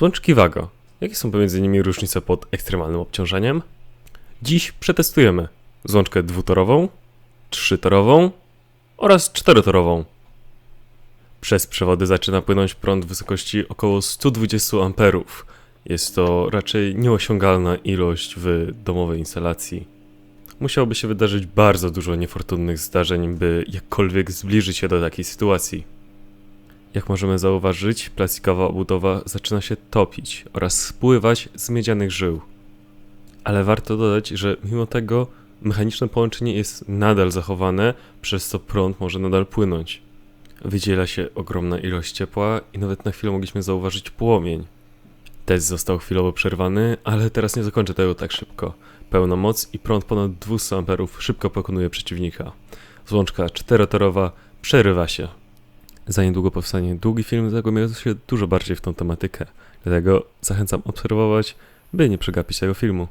Złączki Wago. Jakie są pomiędzy nimi różnice pod ekstremalnym obciążeniem? Dziś przetestujemy złączkę dwutorową, trzytorową oraz czterotorową. Przez przewody zaczyna płynąć prąd w wysokości około 120 A. Jest to raczej nieosiągalna ilość w domowej instalacji. Musiałoby się wydarzyć bardzo dużo niefortunnych zdarzeń, by jakkolwiek zbliżyć się do takiej sytuacji. Jak możemy zauważyć, plastikowa obudowa zaczyna się topić oraz spływać z miedzianych żył. Ale warto dodać, że mimo tego mechaniczne połączenie jest nadal zachowane, przez co prąd może nadal płynąć. Wydziela się ogromna ilość ciepła i nawet na chwilę mogliśmy zauważyć płomień. Test został chwilowo przerwany, ale teraz nie zakończę tego tak szybko. Pełna moc i prąd ponad 200 A szybko pokonuje przeciwnika. Złączka czterotorowa przerywa się. Za niedługo powstanie długi film zagłębiający się dużo bardziej w tą tematykę. Dlatego zachęcam obserwować, by nie przegapić tego filmu.